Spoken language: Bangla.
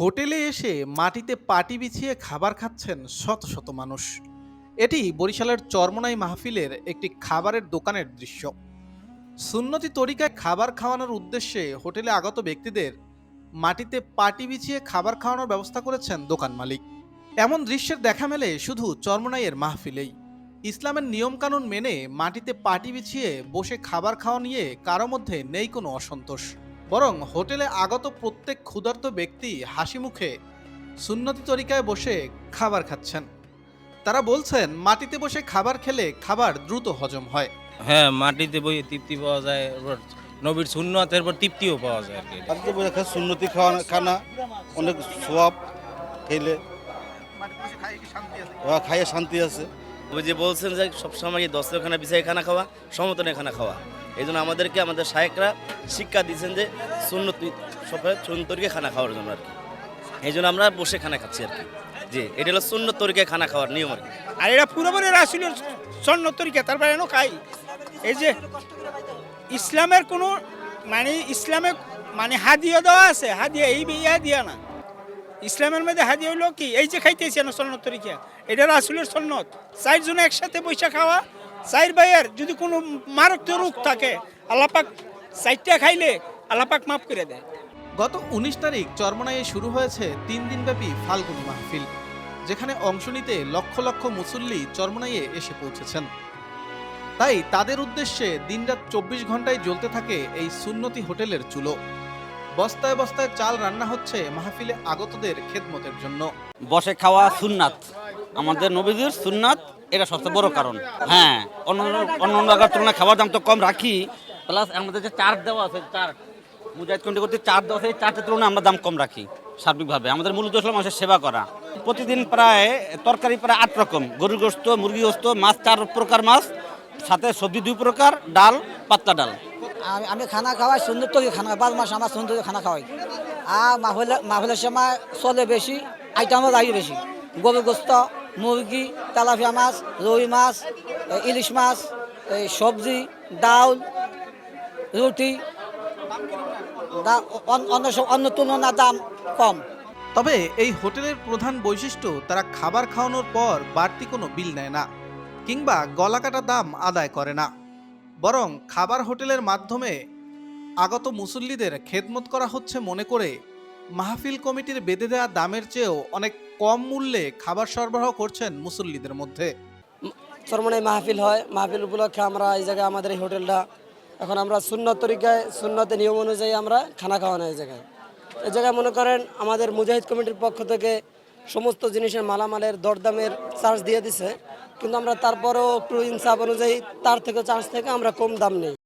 হোটেলে এসে মাটিতে পাটি বিছিয়ে খাবার খাচ্ছেন শত শত মানুষ। এটি বরিশালের চরমনাই মাহফিলের একটি খাবারের দোকানের দৃশ্য। সুন্নতি তরিকায় খাবার খাওয়ানোর উদ্দেশ্যে হোটেলে আগত ব্যক্তিদের মাটিতে পাটি বিছিয়ে খাবার খাওয়ানোর ব্যবস্থা করেছেন দোকান মালিক। এমন দৃশ্যের দেখা মেলে শুধু চরমনাইয়ের মাহফিলেই। ইসলামের নিয়মকানুন মেনে মাটিতে পাটি বিছিয়ে বসে খাবার খাওয়া নিয়ে কারও মধ্যে নেই কোনো অসন্তোষ। বরং হোটেলে আগত প্রত্যেক ক্ষুধার্ত ব্যক্তি হাসি মুখে সুন্নতি তরিকায় বসে খাবার খাচ্ছেন। তারা বলছেন মাটিতে বসে খাবার খেলে খাবার দ্রুত হজম হয়। হ্যাঁ মাটিতে বই তৃপ্তি পাওয়া যায় নবীর সুন্নতের পর তৃপ্তিও পাওয়া যায় আর কি। আজকে বোঝা খায় সুন্নতি খাওয়া খানা অনেক সোয়াব খেলে। খাইয়ে শান্তি আছে। ওই যে বলছেন যে সবসময় দস্তরখানা বিছাই খানা খাওয়া সমতনে খানা খাওয়া। এই জন্য আমাদেরকে আমাদের শায়েকরা শিক্ষা দিয়েছেন যে সুন্নত সবাই সুন্দরকে খানা খাওয়ার জন্য আর কি। এই জন্য আমরা বসে খানা খাচ্ছি আর কি। জি, এটা হলো সুন্নত তরিকায় খানা খাওয়ার নিয়ম আর কি। আর এরা পুরোপুরি রাসুলের স্বর্ণ তরিকা তারপরে এনো খাই এই যে ইসলামের কোনো মানে ইসলামে মানে হাদিয়া দেওয়া আছে, হাদিয়া এই ইয়া দিয়া না। ইসলামের মধ্যে হাদিয়া হইল কি? এই যে খাইতেছি না স্বর্ণ তরিকা, এটা রাসুলের সন্ন্যত চারজনে একসাথে বৈশা খাওয়া চার ভাইয়ের যদি কোনো মারাত্মক রোগ থাকে আল্লাপাক চারটা খাইলে আল্লাপাক মাফ করে দেয়। গত উনিশ তারিখ চরমনাইয়ে শুরু হয়েছে তিন দিনব্যাপী ফাল্গুনি মাহফিল যেখানে অংশ নিতে লক্ষ লক্ষ মুসল্লি চরমনাইয়ে এসে পৌঁছেছেন। তাই তাদের উদ্দেশ্যে দিনরাত চব্বিশ ঘন্টায় জ্বলতে থাকে এই সুন্নতি হোটেলের চুলো। বস্তায় বস্তায় চাল রান্না হচ্ছে মাহফিলে আগতদের খেদমতের জন্য। বসে খাওয়া সুন্নাত। আমাদের নবীদের সুন্নাত এটা সবচেয়ে বড় কারণ। হ্যাঁ অন্য অন্য জায়গার তুলনায় খাবার দাম তো কম রাখি। প্লাস আমাদের যে চার্ট দেওয়া আছে, চার্ট, মুজাহিদ কমিটি করতে চার্ট দেওয়া আছে, এই চার্টের তুলনায় আমরা দাম কম রাখি, সার্বিকভাবে। আমাদের মূল উদ্দেশ্য মানুষের সেবা করা। প্রতিদিন প্রায়, তরকারি প্রায় আট রকম, গরুর গোস্ত, মুরগি গোস্ত, মাছ, চার প্রকার মাছ, সাথে সবজি দুই প্রকার, ডাল, পাতলা ডাল। আমি খানা খাওয়াই, সুন্দর তো খানা পাঁচ মাস আমার সুন্দর খানা খাওয়াই? আর মাহফিলের মাহফিলের সময় চলে বেশি, আইটেমও লাগে বেশি। গরু গোস্ত মুরগি, তেলাপিয়া মাছ, রুই মাছ ইলিশ মাছ সবজি, ডাউল, রুটি অন্য অন্য তুলনার দাম কম। তবে এই হোটেলের প্রধান বৈশিষ্ট্য, তারা খাবার খাওয়ানোর পর বাড়তি কোনো বিল নেয় না, কিংবা গলাকাটা দাম আদায় করে না। বরং খাবার হোটেলের মাধ্যমে আগত মুসল্লিদের খেদমত করা হচ্ছে মনে করে মাহফিল কমিটির বেঁধে দেওয়া দামের চেয়েও অনেক কম মূল্যে খাবার সরবরাহ করছেন মুসল্লিদের মধ্যে। চরমনাই মাহফিল হয়। মাহফিল উপলক্ষে আমরা এই জায়গায় আমাদের এই হোটেলটা, এখন আমরা সুন্নত তরিকায়, সুন্নতের নিয়ম অনুযায়ী আমরা খানা খাওয়ানো এই জায়গায়। এই জায়গায় মনে করেন আমাদের মুজাহিদ কমিটির পক্ষ থেকে সমস্ত জিনিসের মালামালের দরদামের চার্জ দিয়ে দিছে, কিন্তু আমরা তারপরেও একটু ইনসাফ অনুযায়ী তার থেকে চার্জ থেকে আমরা কম দাম নেই।